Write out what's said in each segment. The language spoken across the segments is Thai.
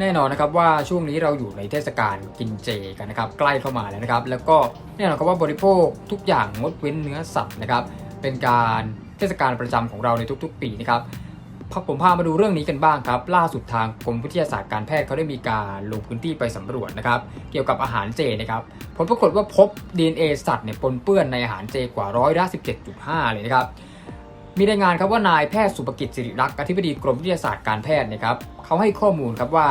แน่นอนนะครับว่าช่วงนี้เราอยู่ในเทศกาลกินเจกันนะครับใกล้เข้ามาแล้วนะครับ แล้วก็แน่นอนครับว่าบริโภคทุกอย่างงดเว้นเนื้อสัตว์นะครับ เป็นการเทศกาลประจำของเราในทุกๆ ปีนะครับพาผมพามาดูเรื่องนี้กันบ้างครับ ล่าสุดทางกรมวิทยาศาสตร์การแพทย์เขาได้มีการลงพื้นที่ไปสำรวจนะครับ เกี่ยวกับอาหารเจนะครับผลปรากฏว่าพบ DNA สัตว์เนี่ยปนเปื้อนในอาหารเจกว่าร้อยละ17.5 เลยนะครับ มีรายงานครับว่านายแพทย์สุภกิจสิริรักษ์อธิบดีกรมวิทยาศาสตร์การแพทย์นะครับเขาให้ข้อมูลครับว่า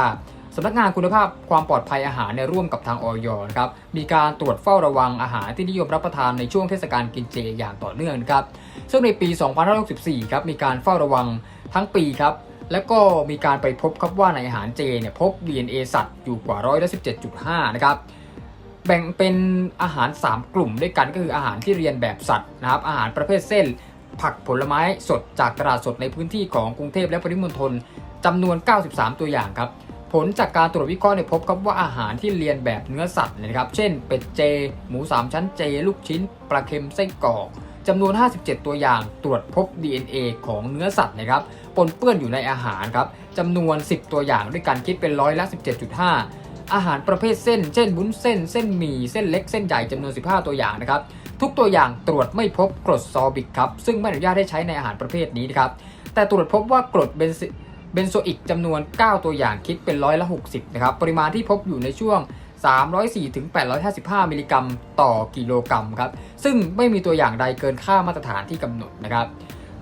สำนักงานคุณภาพความปลอดภัยอาหารเนี่ยร่วมกับทางออยนะครับมีการตรวจเฝ้าระวังอาหารที่นิยมรับประทานในช่วงเทศกาลกินเจอย่างต่อเนื่องครับซึ่งในปี 2564 ครับมีการเฝ้าระวังทั้งปีครับแล้วก็มีการไปพบครับว่าในอาหารเจเนี่ยพบ DNA สัตว์อยู่กว่าร้อยละ17.5 นะครับแบ่งเป็นอาหาร 3 กลุ่มด้วยกันก็คืออาหารที่เรียนแบบสัตว์นะครับอาหารประเภทเส้น ผักผลไม้สดจากตลาดสดในพื้นที่ของกรุงเทพและปริมณฑลจำนวน 93 ตัวอย่างครับ ผลจากการตรวจวิเคราะห์เนี่ยพบครับว่าอาหารที่เรียนแบบเนื้อสัตว์นยนะครับ เช่น เป็ดเจ หมู 3 ชั้นเจ ลูกชิ้น ปลาเค็มไส้กรอกจำนวน 57 ตัวอย่างตรวจพบ DNA ของเนื้อสัตว์นะครับปนเปื้อนอยู่ในอาหารครับจำนวน 10 ตัวอย่างด้วยกันคิดเป็นร้อยละ17.5 อาหารประเภทเส้น เช่นวุ้นเส้น เส้นหมี่ เส้นเล็ก เส้นใหญ่จำนวน 15 ตัวอย่างนะครับ ทุกตัวอย่างตรวจไม่พบกรดซอบิกครับ ซึ่งไม่อนุญาตให้ใช้ในอาหารประเภทนี้นะครับ แต่ตรวจพบว่ากรดเบนซิเบนโซอิกจำนวน 9 ตัวอย่างคิดเป็นร้อยละ60นะครับ ปริมาณที่พบอยู่ในช่วง 304ถึง855 มิลลิกรัม ต่อกิโลกรัมครับ ซึ่งไม่มีตัวอย่างใดเกินค่ามาตรฐานที่กำหนดนะครับ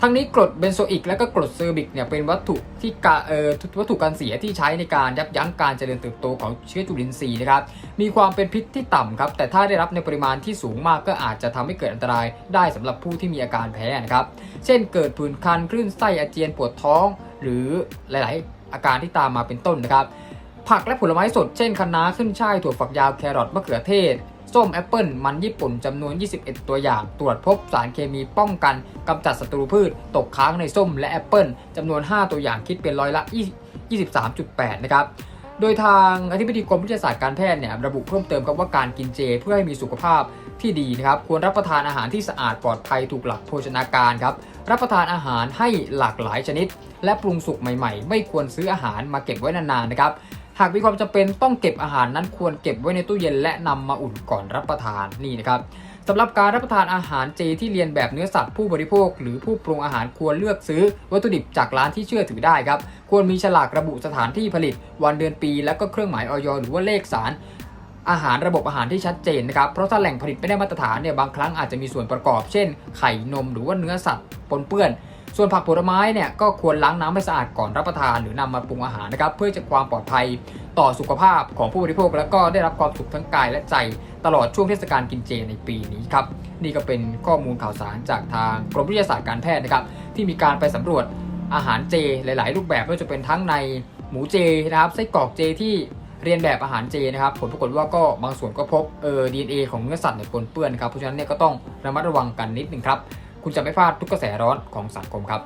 ทั้งนี้กรดเบนโซอิกและก็กรดเซอร์บิกเนี่ยเป็นวัตถุที่กาเอ่อวัตถุการเสียที่ใช้ในการยับยั้งการเจริญเติบโตของเชื้อจุลินทรีย์นะครับมีความเป็นพิษที่ต่ำครับแต่ถ้าได้รับในปริมาณที่สูงมากก็อาจจะทำให้เกิดอันตรายได้สำหรับผู้ที่มีอาการแพ้นะครับเช่นเกิดผื่นคันคลื่นไส้อาเจียนปวดท้อง หรือหลาย ๆ อาการที่ตามมาเป็นต้นนะครับผักและผลไม้สดเช่นคะน้าขึ้นช่ายถั่วฝักยาวแครอทมะเขือเทศ ส้มแอปเปิลมันญี่ปุ่นจำนวน 21 ตัวอย่าง ตรวจพบสารเคมีป้องกันกำจัดศัตรูพืช ตกค้างในส้มและแอปเปิลจำนวน 5 ตัวอย่างคิดเป็นร้อยละ 23.8 นะครับโดยทางอธิบดีกรมวิทยาศาสตร์การแพทย์เนี่ยระบุเพิ่มเติมครับว่าการกินเจเพื่อให้มีสุขภาพที่ดีนะครับควรรับประทานอาหารที่สะอาดปลอดภัยถูกหลักโภชนาการครับรับประทานอาหารให้หลากหลายชนิด และปรุงสุกใหม่ๆ ไม่ควรซื้ออาหารมาเก็บไว้นานๆนะครับ หากมีความจำเป็นต้องเก็บอาหารนั้นควรเก็บไว้ในตู้เย็นและนำมาอุ่นก่อนรับประทานนี่นะครับสำหรับการรับประทานอาหารเจที่เรียนแบบเนื้อสัตว์ผู้บริโภค หรือผู้ปรุงอาหารควรเลือกซื้อวัตถุดิบจากร้านที่เชื่อถือได้ครับ ควรมีฉลากระบุสถานที่ผลิต วันเดือนปี และก็เครื่องหมายออยหรือว่าเลขสารอาหารระบบอาหารที่ชัดเจนนะครับ เพราะถ้าแหล่งผลิตไม่ได้มาตรฐานเนี่ยบางครั้งอาจจะมีส่วนประกอบ เช่น ไข่นมหรือว่าเนื้อสัตว์ปนเปื้อน ส่วนผักผลไม้เนี่ยก็ควรล้างน้ำให้สะอาดก่อนรับประทานหรือนำมาปรุงอาหารนะครับเพื่อจะความปลอดภัยต่อสุขภาพของผู้บริโภค และก็ได้รับความสุขทั้งกายและใจตลอดช่วงเทศกาลกินเจในปีนี้ครับนี่ก็เป็นข้อมูลข่าวสารจากทางกรมวิทยาศาสตร์การแพทย์นะครับที่มีการไปสำรวจอาหารเจหลาย ๆ รูปแบบไม่ว่าจะเป็นทั้งในหมูเจนะครับไส้กรอกเจที่เรียนแบบอาหารเจนะครับผลปรากฏว่าก็บางส่วนก็พบเออดีเอของเนื้อสัตว์เนี่ยปนเปื้อนครับเพราะฉะนั้นเนี่ยก็ต้องระมัดระวังกันนิดหนึ่งครับ คุณจะไม่พลาดทุกกระแสร้อนของสังคมครับ